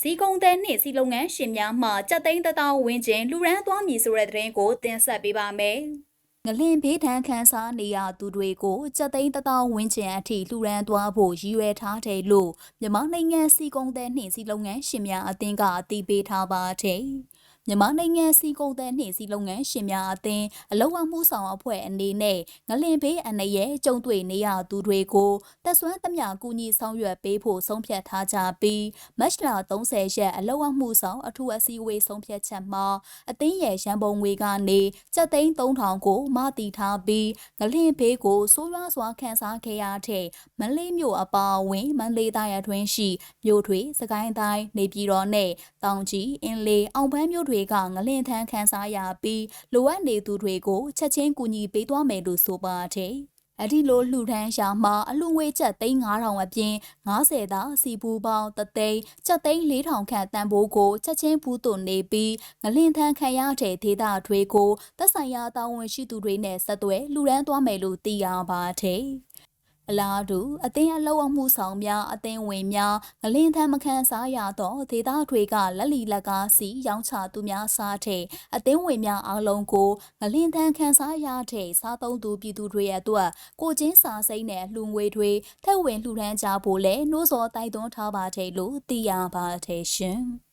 စီကုံတဲ့နှင့်စီလုပ်ငန်းရှင်များမှကြက်သိန်းတသောဝင်းကျင်လူရန်သွားမည်ဆိုတဲ့သတင်းကိုတင်ဆက်ပေးပါမယ်။ငလင်ဘေးထန်ခန်းစားနေရသူတွေကိုကြက်သိန်းတသောဝင်းကျင်အထိလူရန်သွားဖို့ရည်ရွယ်ထားတယ်လို့မြန်မာနိုင်ငံစီကုံတဲ့နှင့်စီလုပ်ငန်းရှင်များအသင်းကအသိပေးထားပါတယ်။ မြန်မာနိုင်ငံစီကုန်တဲ့နှင့်စီလုပ်ငန်းရှင်များအသင်းအလုံအမှုဆောင်အဖွဲ့အနေနဲ့ငလင်ဘေးအန္တရာယ်ကြုံတွေ့နေရသူတွေကိုတက်ဆွမ်းသမျှကူညီဆောင်ရွက်ပေးဖို့ဆုံးဖြတ်ထားကြပြီးမတ်လ30ရက်အလုံအမှုဆောင်အထူးအစည်းအဝေးဆုံးဖြတ်ချက်မှာအသင်းရဲ့ရန်ပုံငွေကနေကျပ်သိန်း3000ကိုမတည်ထားပြီးငလင်ဘေးကိုဆိုးရွားစွာခန်းစားခဲ့ရတဲ့မန္တလေးမြို့အပါအဝင်မန္တလေးတိုင်းအတွင်းရှိမြို့ထွေစကိုင်းတိုင်းနေပြည်တော်နဲ့တောင်ကြီးအင်းလေးအောင်ပန်းမြို့တွေကငလင်ထန်းခန်းစားရပြီးလိုအပ်နေသူတွေကိုချက်ချင်းကူညီပေးသွားမယ်လို့ဆိုပါတယ်။အဒီလိုလှူဒန်းရှာမှာအလူငွေချက်သိန်း9000အပြင်90သာစီပူပေါင်းတသိန်းချက်သိန်း4000ခန့်တန်ဖိုးကိုချက်ချင်းဘူးသွနေပြီးငလင်ထန်းခံရတဲ့ဒေသတွေကိုသက်ဆိုင်ရာတာဝန်ရှိသူတွေနဲ့ဆက်သွယ်လှူဒန်းသွားမယ်လို့သိရပါတယ်။ အလားတူအသင်းအလောက်အမှုဆောင်များအသင်းဝင်များငလင်းထမ်းမခန်းစားရသောဒေသတွေကလက်လီလက်ကားစီရောင်းချသူများစားတဲ့အသင်းဝင်များအားလုံးကိုငလင်းထမ်းခန်းစားရတဲ့စားသုံးသူပြည်သူတွေရဲ့အတွက်ကိုချင်းစာစိမ့်နဲ့လှူငွေတွေထက်ဝင်လှူဒန်းကြဖို့လဲနှိုးဆော်တိုက်တွန်းထားပါတယ်လို့သိရပါတယ်ရှင်။